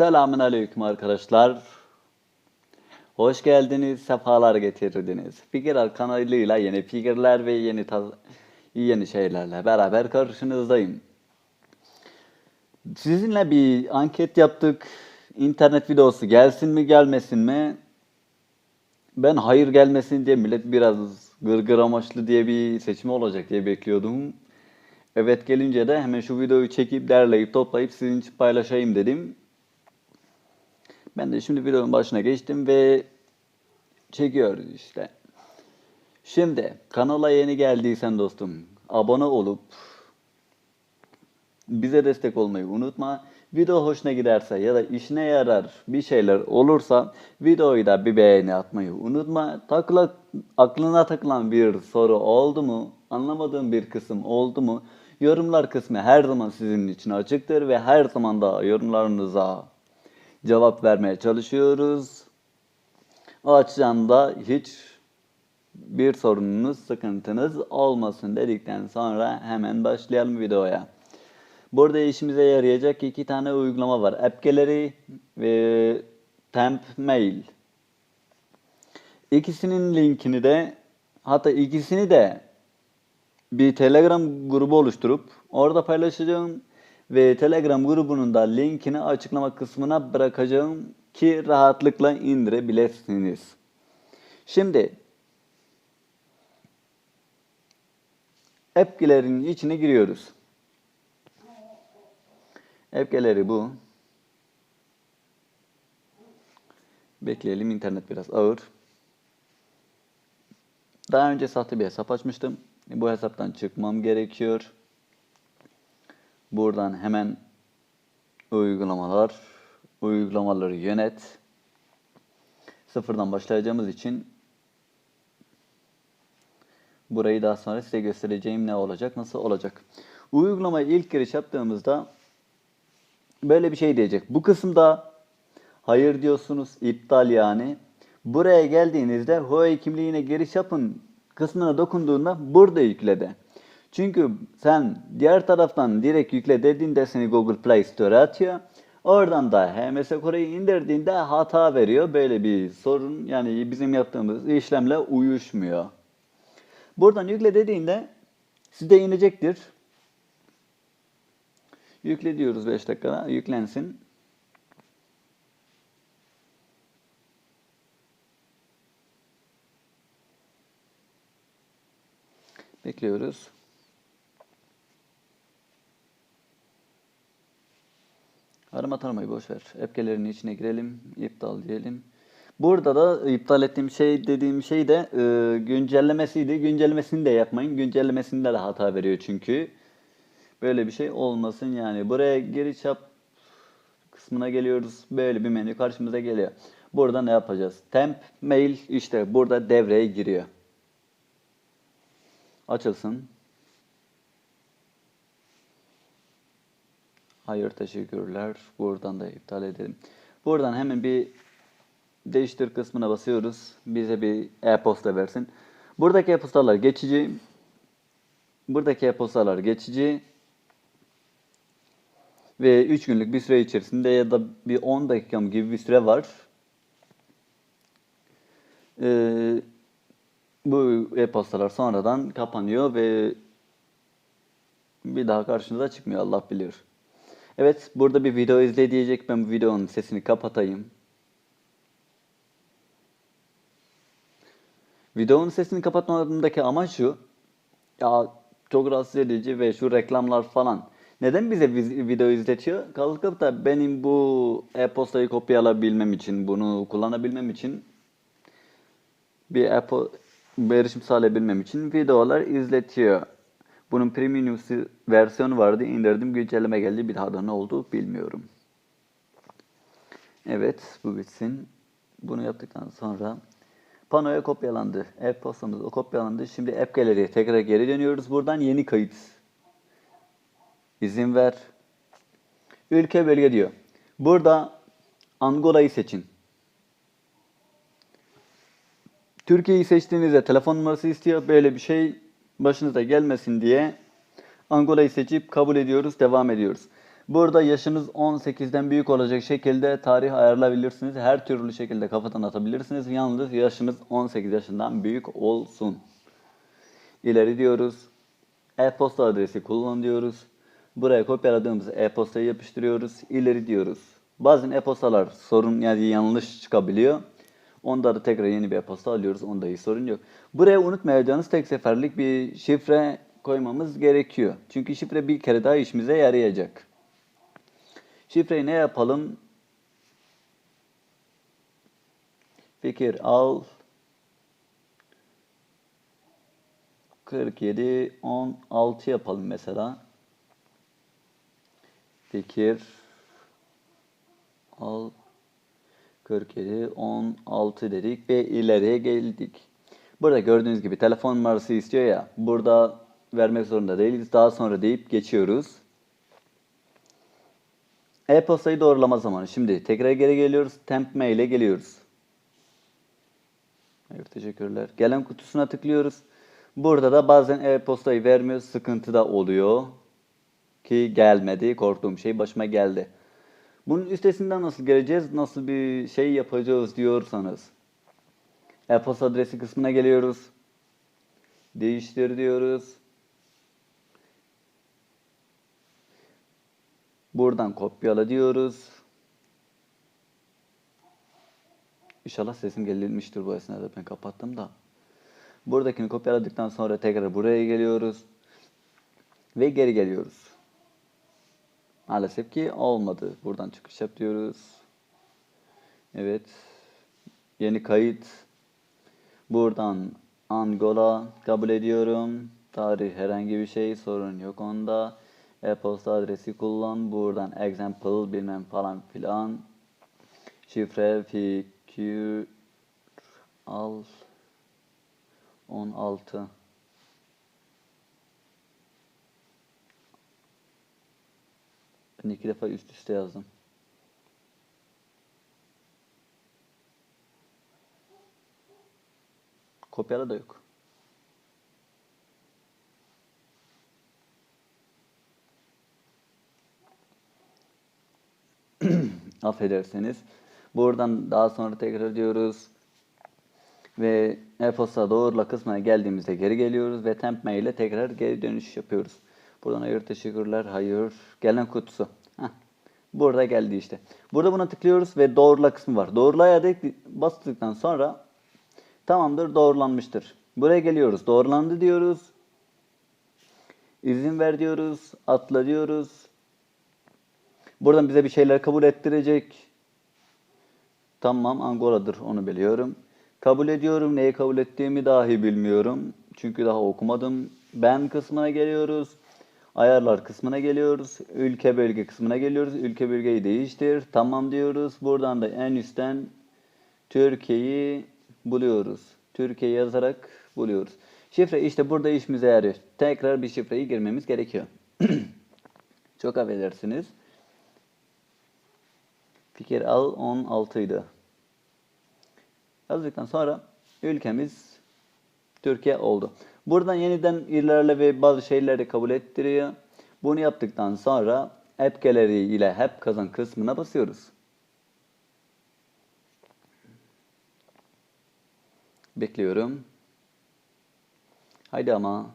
Selamun Aleyküm arkadaşlar. Hoş geldiniz, sefalar getirdiniz. Fikirler kanalıyla yeni fikirler ve yeni yeni şeylerle beraber karşınızdayım. Sizinle bir anket yaptık. İnternet videosu gelsin mi gelmesin mi? Ben hayır gelmesin diye millet biraz gırgır amaçlı diye bir seçim olacak diye bekliyordum. Evet gelince de hemen şu videoyu çekip derleyip toplayıp sizin için paylaşayım dedim. Ben de şimdi videonun başına geçtim ve çekiyoruz işte. Şimdi kanala yeni geldiysen dostum abone olup bize destek olmayı unutma. Video hoşuna giderse ya da işine yarar bir şeyler olursa videoyu da bir beğeni atmayı unutma. Takla, aklına takılan bir soru oldu mu? Anlamadığın bir kısım oldu mu? Yorumlar kısmı her zaman sizin için açıktır ve her zaman da yorumlarınıza cevap vermeye çalışıyoruz. O açıdan da hiç bir sorununuz, sıkıntınız olmasın dedikten sonra hemen başlayalım videoya. Burada işimize yarayacak iki tane uygulama var. App Gallery ve Temp Mail. İkisinin linkini de hatta ikisini de bir Telegram grubu oluşturup orada paylaşacağım ve Telegram grubunun da linkini açıklama kısmına bırakacağım ki rahatlıkla indirebilirsiniz. Şimdi App'lerin içine giriyoruz. App'leri bu. Bekleyelim internet biraz ağır. Daha önce sahte bir hesap açmıştım. Bu hesaptan çıkmam gerekiyor. Buradan hemen uygulamalar, uygulamaları yönet. Sıfırdan başlayacağımız için burayı daha sonra size göstereceğim ne olacak, nasıl olacak. Uygulamaya ilk giriş yaptığımızda böyle bir şey diyecek. Bu kısımda hayır diyorsunuz, iptal yani. Buraya geldiğinizde Huawei kimliğine giriş yapın kısmına dokunduğunda burada yükle de. Çünkü sen diğer taraftan direkt yükle dediğinde seni Google Play Store atıyor. Oradan da HMS Kore'yi indirdiğinde hata veriyor. Böyle bir sorun yani bizim yaptığımız işlemle uyuşmuyor. Buradan yükle dediğinde sizde inecektir. Yükle diyoruz 5 dakikada. Yüklensin. Bekliyoruz. Arama taramayı boş ver. Epkelerin içine girelim. iptal diyelim. Burada da iptal ettiğim şey dediğim şey de e, güncellemesiydi. Güncellemesini de yapmayın. Güncellemesinde de hata veriyor çünkü. Böyle bir şey olmasın yani. Buraya giriş yap kısmına geliyoruz. Böyle bir menü karşımıza geliyor. Burada ne yapacağız? Temp, mail işte burada devreye giriyor. Açılsın. Hayır teşekkürler. Buradan da iptal edelim. Buradan hemen bir değiştir kısmına basıyoruz. Bize bir e-posta versin. Buradaki e-postalar geçici. Buradaki e-postalar geçici. Ve 3 günlük bir süre içerisinde ya da bir 10 dakika gibi bir süre var. Ee, bu e-postalar sonradan kapanıyor ve bir daha karşınıza çıkmıyor Allah bilir. Evet burada bir video izle diyecek ben bu videonun sesini kapatayım. Videonun sesini kapatmadığımdaki amaç şu. Ya çok rahatsız edici ve şu reklamlar falan. Neden bize vi- video izletiyor? Kalkıp da benim bu e-postayı kopyalayabilmem için, bunu kullanabilmem için bir e bir erişim sağlayabilmem için videolar izletiyor. Bunun premium si- versiyonu vardı. indirdim. Güncelleme geldi. Bir daha da ne oldu bilmiyorum. Evet bu bitsin. Bunu yaptıktan sonra panoya kopyalandı. E-postamız o kopyalandı. Şimdi App Gallery'ye tekrar geri dönüyoruz. Buradan yeni kayıt. İzin ver. Ülke bölge diyor. Burada Angola'yı seçin. Türkiye'yi seçtiğinizde telefon numarası istiyor. Böyle bir şey başınıza gelmesin diye Angola'yı seçip kabul ediyoruz, devam ediyoruz. Burada yaşınız 18'den büyük olacak şekilde tarih ayarlayabilirsiniz. Her türlü şekilde kafadan atabilirsiniz. Yalnız yaşınız 18 yaşından büyük olsun. İleri diyoruz. E-posta adresi kullan diyoruz. Buraya kopyaladığımız e-postayı yapıştırıyoruz. İleri diyoruz. Bazen e-postalar sorun yani yanlış çıkabiliyor. Onda da tekrar yeni bir e-posta alıyoruz. Onda hiç sorun yok. Buraya unutmayacağınız tek seferlik bir şifre koymamız gerekiyor. Çünkü şifre bir kere daha işimize yarayacak. Şifreyi ne yapalım? Fikir al. 47 16 yapalım mesela. Fikir al 47 16 dedik ve ileriye geldik. Burada gördüğünüz gibi telefon numarası istiyor ya. Burada vermek zorunda değiliz. Daha sonra deyip geçiyoruz. E-postayı doğrulama zamanı. Şimdi tekrar geri geliyoruz. Temp mail'e geliyoruz. Hayır teşekkürler. Gelen kutusuna tıklıyoruz. Burada da bazen e-postayı vermiyor. Sıkıntı da oluyor. Ki gelmedi. Korktuğum şey başıma geldi. Bunun üstesinden nasıl geleceğiz? Nasıl bir şey yapacağız diyorsanız. E-posta adresi kısmına geliyoruz. Değiştir diyoruz. Buradan kopyala diyoruz. İnşallah sesim gelmiştir bu esnada ben kapattım da. Buradakini kopyaladıktan sonra tekrar buraya geliyoruz. Ve geri geliyoruz. Maalesef ki olmadı. Buradan çıkış yap diyoruz. Evet. Yeni kayıt. Buradan Angola kabul ediyorum. Tarih herhangi bir şey sorun yok onda. E-posta adresi kullan. Buradan example bilmem falan filan. Şifre fikir al 16 Ben iki defa üst üste yazdım. Kopyala da yok. Affedersiniz. Buradan daha sonra tekrar diyoruz. Ve e-posta doğrula kısmına geldiğimizde geri geliyoruz ve temp mail ile tekrar geri dönüş yapıyoruz. Buradan hayır teşekkürler, hayır. Gelen kutusu. Heh. Burada geldi işte. Burada buna tıklıyoruz ve doğrula kısmı var. Doğrulaya da bastıktan sonra tamamdır doğrulanmıştır. Buraya geliyoruz. Doğrulandı diyoruz. İzin ver diyoruz. Atla diyoruz. Buradan bize bir şeyler kabul ettirecek. Tamam Angola'dır onu biliyorum. Kabul ediyorum. Neyi kabul ettiğimi dahi bilmiyorum. Çünkü daha okumadım. Ben kısmına geliyoruz. Ayarlar kısmına geliyoruz. Ülke bölge kısmına geliyoruz. Ülke bölgeyi değiştir. Tamam diyoruz. Buradan da en üstten Türkiye'yi buluyoruz. Türkiye yazarak buluyoruz. Şifre işte burada işimize yarıyor. Tekrar bir şifreyi girmemiz gerekiyor. Çok affedersiniz. Fikir al 16 idi. Yazdıktan sonra ülkemiz Türkiye oldu. Buradan yeniden ilerle ve bazı şeyleri kabul ettiriyor. Bunu yaptıktan sonra App Gallery ile Hep Kazan kısmına basıyoruz. Bekliyorum. Haydi ama.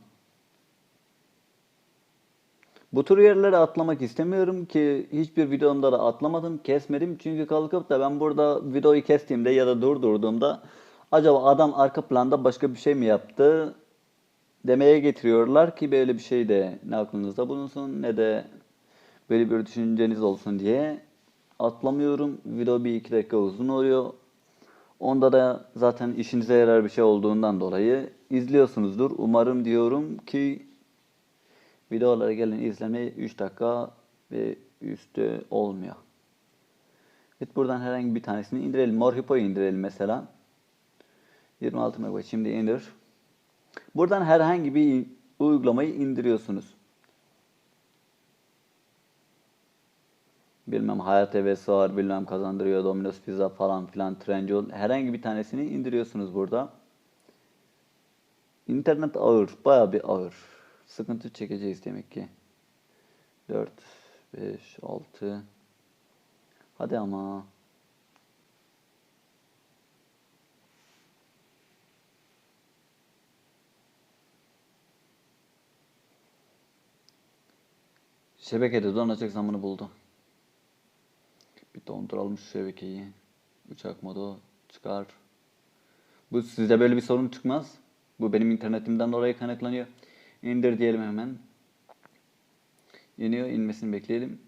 Bu tür yerlere atlamak istemiyorum ki hiçbir videomda da atlamadım, kesmedim. Çünkü kalkıp da ben burada videoyu kestiğimde ya da durdurduğumda acaba adam arka planda başka bir şey mi yaptı demeye getiriyorlar ki böyle bir şey de ne aklınızda bulunsun ne de böyle bir düşünceniz olsun diye atlamıyorum. Video bir iki dakika uzun oluyor. Onda da zaten işinize yarar bir şey olduğundan dolayı izliyorsunuzdur. Umarım diyorum ki videolara gelin izlemeyi 3 dakika ve üstü olmuyor. Evet buradan herhangi bir tanesini indirelim. Morhipo'yu indirelim mesela. 26 MB şimdi indir. Buradan herhangi bir uygulamayı indiriyorsunuz. Bilmem Hayat TV'si var, bilmem kazandırıyor, Domino's Pizza falan filan, Trendyol. Herhangi bir tanesini indiriyorsunuz burada. İnternet ağır, baya bir ağır. Sıkıntı çekeceğiz demek ki. 4, 5, 6. Hadi ama. Şebekede donacak zamanı buldu. Bir donduralım şu şebekeyi. Uçak modu çıkar. Bu sizde böyle bir sorun çıkmaz. Bu benim internetimden dolayı kaynaklanıyor. İndir diyelim hemen. İniyor, inmesini bekleyelim.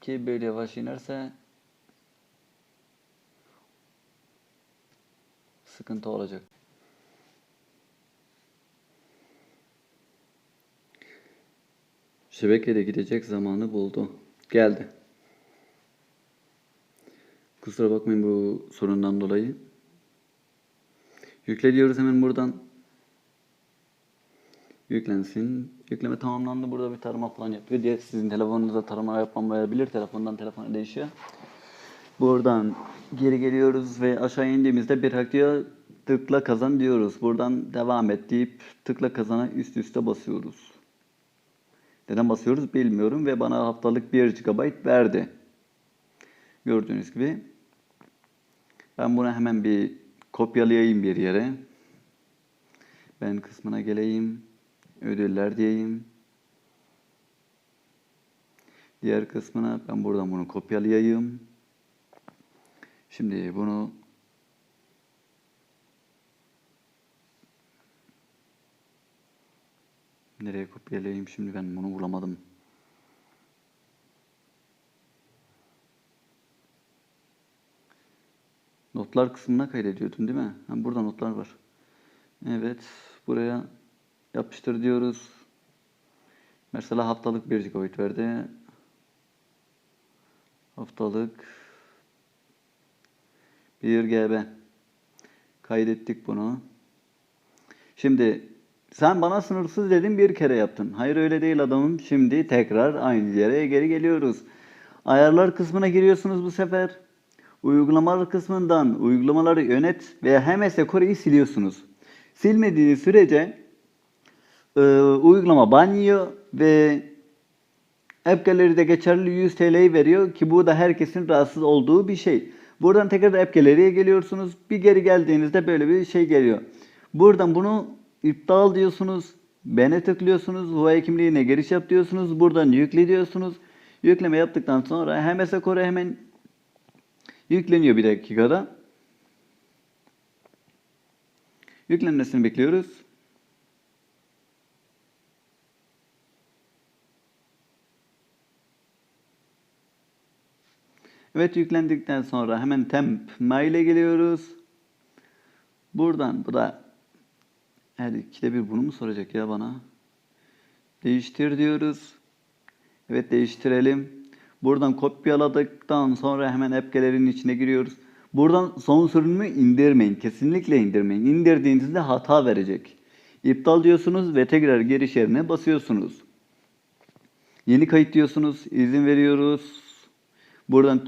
Ki böyle yavaş inerse sıkıntı olacak. Şebekede gidecek zamanı buldu. Geldi. Kusura bakmayın bu sorundan dolayı. Yükle diyoruz hemen buradan. Yüklensin. Yükleme tamamlandı. Burada bir tarama falan yapıyor diye sizin telefonunuzda tarama yapmamayabilir. Telefondan telefona değişiyor. Buradan geri geliyoruz ve aşağı indiğimizde bir hakkıya tıkla kazan diyoruz. Buradan devam et deyip tıkla kazana üst üste basıyoruz. Neden basıyoruz bilmiyorum ve bana haftalık 1 GB verdi. Gördüğünüz gibi. Ben bunu hemen bir kopyalayayım bir yere. Ben kısmına geleyim. Ödüller diyeyim. Diğer kısmına ben buradan bunu kopyalayayım. Şimdi bunu nereye kopyalayayım şimdi ben bunu bulamadım. Notlar kısmına kaydediyordum değil mi? Ha, burada notlar var. Evet. Buraya yapıştır diyoruz. Mesela haftalık 1 GB verdi. Haftalık 1 GB. Kaydettik bunu. Şimdi sen bana sınırsız dedin bir kere yaptın. Hayır öyle değil adamım. Şimdi tekrar aynı yere geri geliyoruz. Ayarlar kısmına giriyorsunuz bu sefer. Uygulamalar kısmından uygulamaları yönet veya HMS Kore'yi siliyorsunuz. Silmediğiniz sürece e, uygulama ban yiyor ve App Gallery'de geçerli 100 TL'yi veriyor ki bu da herkesin rahatsız olduğu bir şey. Buradan tekrar App Gallery'ye geliyorsunuz. Bir geri geldiğinizde böyle bir şey geliyor. Buradan bunu iptal diyorsunuz. Bene tıklıyorsunuz. Huawei kimliğine giriş yap diyorsunuz. Buradan yükle diyorsunuz. Yükleme yaptıktan sonra HMS Kore hemen yükleniyor bir dakikada. Yüklenmesini bekliyoruz. Evet yüklendikten sonra hemen temp mail'e geliyoruz. Buradan bu da her ikide bir bunu mu soracak ya bana? Değiştir diyoruz. Evet değiştirelim. Buradan kopyaladıktan sonra hemen gallery'nin içine giriyoruz. Buradan son sürümü indirmeyin. Kesinlikle indirmeyin. İndirdiğinizde hata verecek. İptal diyorsunuz ve tekrar giriş yerine basıyorsunuz. Yeni kayıt diyorsunuz. izin veriyoruz. Buradan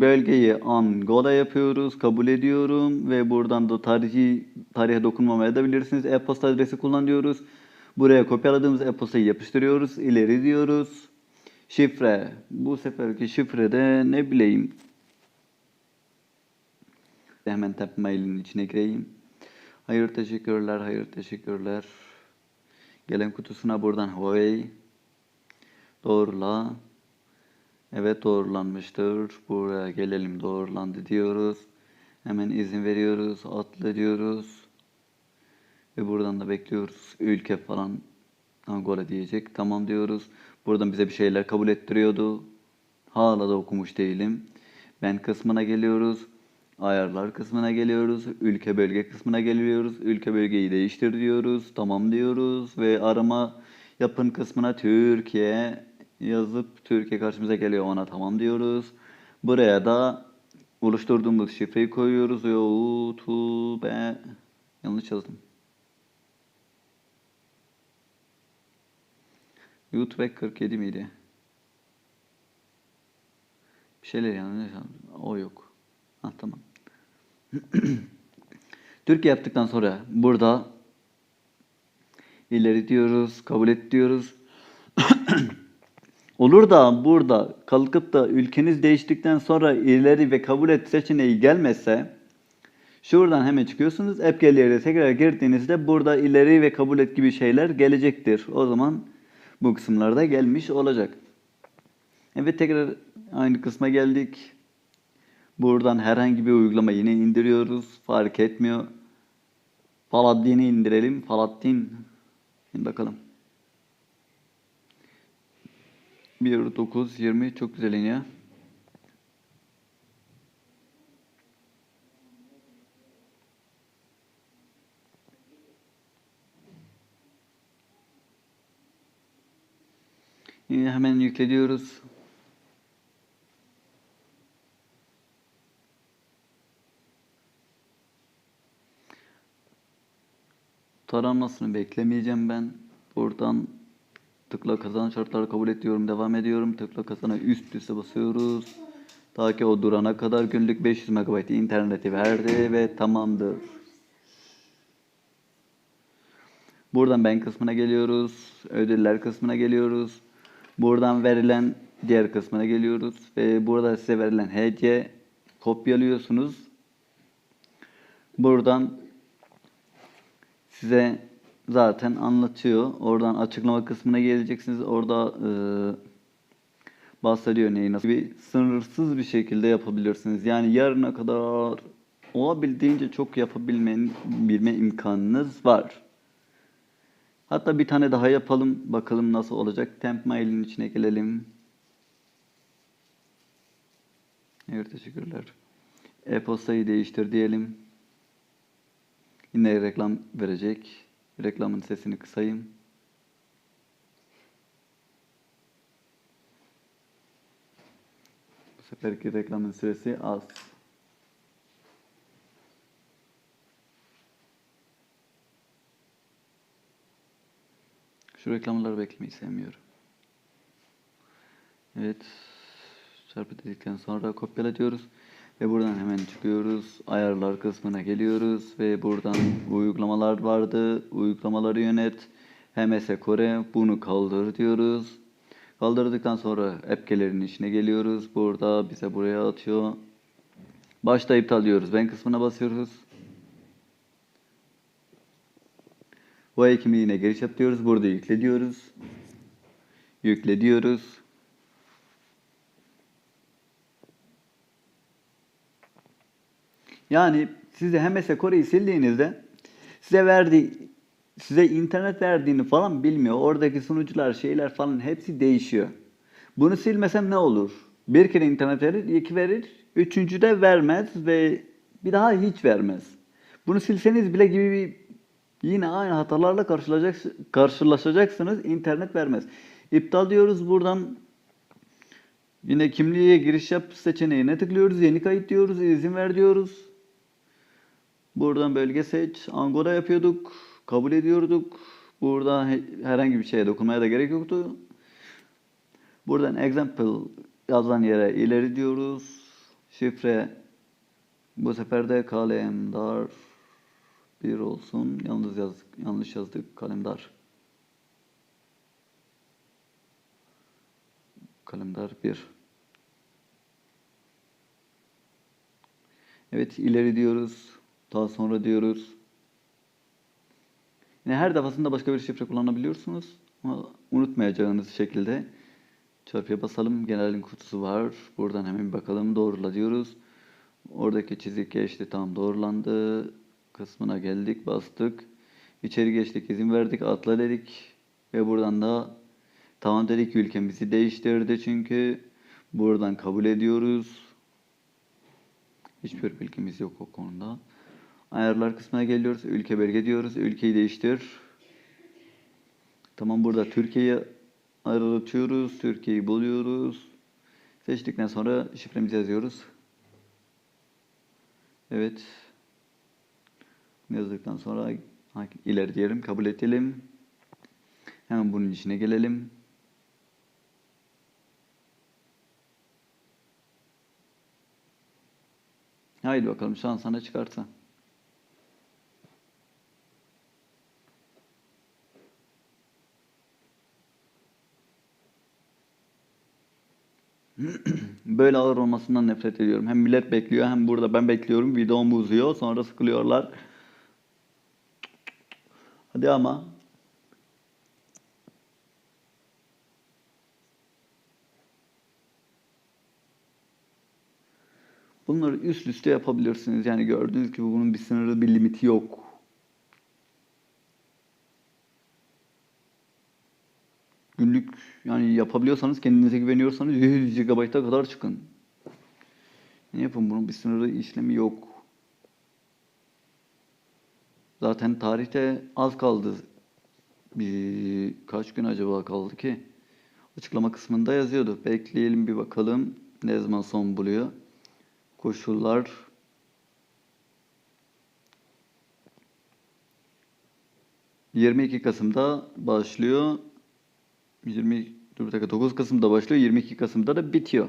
bölgeyi Angola yapıyoruz. Kabul ediyorum ve buradan da tarihi tarihe dokunmamaya da bilirsiniz. E-posta adresi kullan diyoruz. Buraya kopyaladığımız e-postayı yapıştırıyoruz. İleri diyoruz. Şifre. Bu seferki şifrede ne bileyim. Hemen tap mailin içine gireyim. Hayır teşekkürler, hayır teşekkürler. Gelen kutusuna buradan Huawei. Doğrula. Evet doğrulanmıştır. Buraya gelelim doğrulandı diyoruz. Hemen izin veriyoruz. Atla diyoruz. Ve buradan da bekliyoruz. Ülke falan Angola diyecek. Tamam diyoruz. Buradan bize bir şeyler kabul ettiriyordu. Hala da okumuş değilim. Ben kısmına geliyoruz. Ayarlar kısmına geliyoruz. Ülke bölge kısmına geliyoruz. Ülke bölgeyi değiştir diyoruz. Tamam diyoruz. Ve arama yapın kısmına Türkiye yazıp Türkiye karşımıza geliyor. Ona tamam diyoruz. Buraya da oluşturduğumuz şifreyi koyuyoruz. YouTube yanlış yazdım. YouTube 47 miydi? Bir şeyler yanlış yazdım. O yok. Ha tamam. Türkiye yaptıktan sonra burada ileri diyoruz, kabul et diyoruz. olur da burada kalkıp da ülkeniz değiştikten sonra ileri ve kabul et seçeneği gelmezse şuradan hemen çıkıyorsunuz. Gallery'e tekrar girdiğinizde burada ileri ve kabul et gibi şeyler gelecektir. O zaman bu kısımlarda gelmiş olacak. Evet tekrar aynı kısma geldik. Buradan herhangi bir uygulama yine indiriyoruz. Fark etmiyor. Paladin'i indirelim. Paladin. Şimdi bakalım. 1, 9, 20 çok güzel iniyor. Hemen yüklediyoruz. Taranmasını beklemeyeceğim ben. Buradan tıkla kazan şartları kabul ediyorum. Devam ediyorum. Tıkla kazana üst üste basıyoruz. Ta ki o durana kadar günlük 500 MB interneti verdi ve tamamdır. Buradan ben kısmına geliyoruz. Ödüller kısmına geliyoruz. Buradan verilen diğer kısmına geliyoruz. Ve burada size verilen hediye kopyalıyorsunuz. Buradan size zaten anlatıyor. Oradan açıklama kısmına geleceksiniz. Orada e, bahsediyor neyi nasıl bir sınırsız bir şekilde yapabilirsiniz. Yani yarına kadar olabildiğince çok yapabilmen bilme imkanınız var. Hatta bir tane daha yapalım. Bakalım nasıl olacak. Temp mailin içine gelelim. Evet teşekkürler. E-postayı değiştir diyelim. Yine reklam verecek. Reklamın sesini kısayım. Bu seferki reklamın süresi az. Şu reklamları beklemeyi sevmiyorum. Evet. Çarpı dedikten sonra kopyala diyoruz. Ve buradan hemen çıkıyoruz. Ayarlar kısmına geliyoruz. Ve buradan uygulamalar vardı. Uygulamaları yönet. HMS Kore. Bunu kaldır diyoruz. Kaldırdıktan sonra app'lerin içine geliyoruz. Burada bize buraya atıyor. Başta iptal diyoruz. Ben kısmına basıyoruz. Bu kimliğine giriş yap diyoruz. Burada yükle diyoruz. Yükle diyoruz. Yani size HMS Kore'yi sildiğinizde size verdiği size internet verdiğini falan bilmiyor. Oradaki sunucular, şeyler falan hepsi değişiyor. Bunu silmesem ne olur? Bir kere internet verir, iki verir, üçüncü de vermez ve bir daha hiç vermez. Bunu silseniz bile gibi bir yine aynı hatalarla karşılaşacaksınız. İnternet vermez. İptal diyoruz buradan. Yine kimliğe giriş yap seçeneğine tıklıyoruz. Yeni kayıt diyoruz. izin ver diyoruz. Buradan bölge seç. Angola yapıyorduk. Kabul ediyorduk. Burada herhangi bir şeye dokunmaya da gerek yoktu. Buradan example yazan yere ileri diyoruz. Şifre bu sefer de kalemdar bir olsun. Yalnız yazdık, yanlış yazdık kalemdar. Kalemdar 1. Evet ileri diyoruz. Daha sonra diyoruz. Yine her defasında başka bir şifre kullanabiliyorsunuz. Ama unutmayacağınız şekilde çarpıya basalım. Genelin kutusu var. Buradan hemen bakalım. Doğrula diyoruz. Oradaki çizik geçti. Tam doğrulandı. Kısmına geldik. Bastık. İçeri geçtik. izin verdik. Atla dedik. Ve buradan da tamam dedik. Ülkemizi değiştirdi çünkü. Buradan kabul ediyoruz. Hiçbir bilgimiz yok o konuda. Ayarlar kısmına geliyoruz. Ülke belge diyoruz. Ülkeyi değiştir. Tamam burada Türkiye'yi aratıyoruz. Türkiye'yi buluyoruz. Seçtikten sonra şifremizi yazıyoruz. Evet. Yazdıktan sonra ileri diyelim. Kabul edelim. Hemen bunun içine gelelim. Haydi bakalım şans sana çıkarsa. Böyle ağır olmasından nefret ediyorum. Hem millet bekliyor hem burada ben bekliyorum. Videom uzuyor. Sonra sıkılıyorlar. Hadi ama. Bunları üst üste yapabilirsiniz. Yani gördüğünüz gibi bunun bir sınırı, bir limiti yok. Günlük yani yapabiliyorsanız, kendinize güveniyorsanız 100 GB'a kadar çıkın. Ne yapın bunun bir sınırı işlemi yok. Zaten tarihte az kaldı. Bir kaç gün acaba kaldı ki? Açıklama kısmında yazıyordu. Bekleyelim bir bakalım ne zaman son buluyor. Koşullar ...22 Kasım'da başlıyor. 20 dur bir dakika 9 Kasım'da başlıyor. 22 Kasım'da da bitiyor.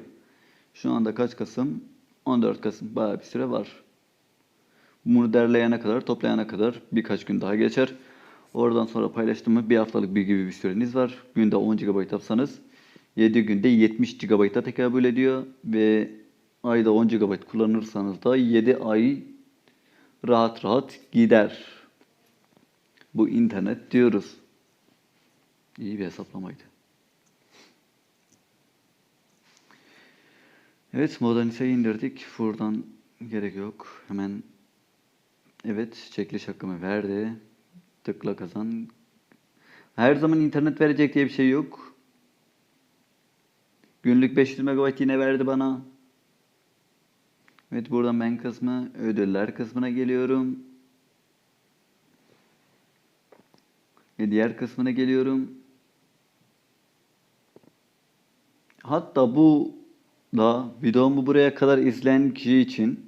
Şu anda kaç Kasım? 14 Kasım. Bayağı bir süre var. Bunu derleyene kadar, toplayana kadar birkaç gün daha geçer. Oradan sonra paylaştığımı bir haftalık bir gibi bir süreniz var. Günde 10 GB yapsanız 7 günde 70 GB'a tekabül ediyor ve ayda 10 GB kullanırsanız da 7 ay rahat rahat gider. Bu internet diyoruz. İyi bir hesaplamaydı. Evet, Modernise'yi indirdik. Buradan gerek yok. Hemen evet, çekiliş hakkımı verdi. Tıkla kazan. Her zaman internet verecek diye bir şey yok. Günlük 500 MB yine verdi bana. Evet, buradan ben kısmı, ödüller kısmına geliyorum. Ve diğer kısmına geliyorum. Hatta bu da videomu buraya kadar izleyen kişi için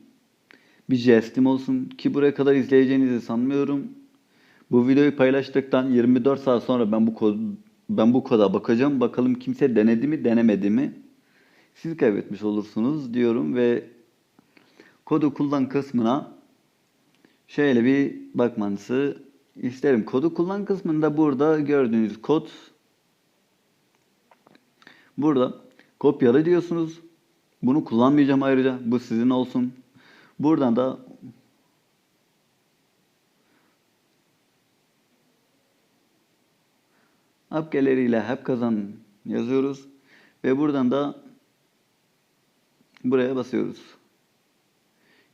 bir jestim olsun ki buraya kadar izleyeceğinizi sanmıyorum. Bu videoyu paylaştıktan 24 saat sonra ben bu kod ben bu koda bakacağım. Bakalım kimse denedi mi, denemedi mi? Siz kaybetmiş olursunuz diyorum ve kodu kullan kısmına şöyle bir bakmanızı isterim. Kodu kullan kısmında burada gördüğünüz kod burada kopyala diyorsunuz. Bunu kullanmayacağım ayrıca. Bu sizin olsun. Buradan da App hep kazan yazıyoruz ve buradan da buraya basıyoruz.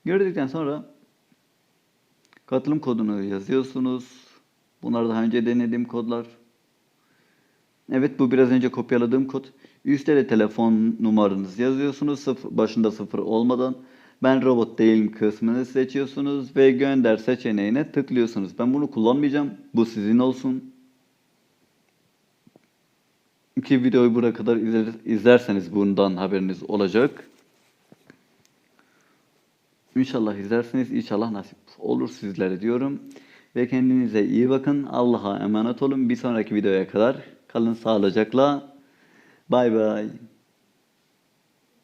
Gördükten sonra katılım kodunu yazıyorsunuz. Bunlar daha önce denediğim kodlar. Evet bu biraz önce kopyaladığım kod. Üstte de telefon numaranızı yazıyorsunuz sıfır, başında sıfır olmadan. Ben robot değilim kısmını seçiyorsunuz ve gönder seçeneğine tıklıyorsunuz. Ben bunu kullanmayacağım. Bu sizin olsun. Ki videoyu buraya kadar izler- izlerseniz bundan haberiniz olacak. İnşallah izlersiniz. İnşallah nasip olur sizlere diyorum. Ve kendinize iyi bakın. Allah'a emanet olun. Bir sonraki videoya kadar kalın sağlıcakla. Bye bye.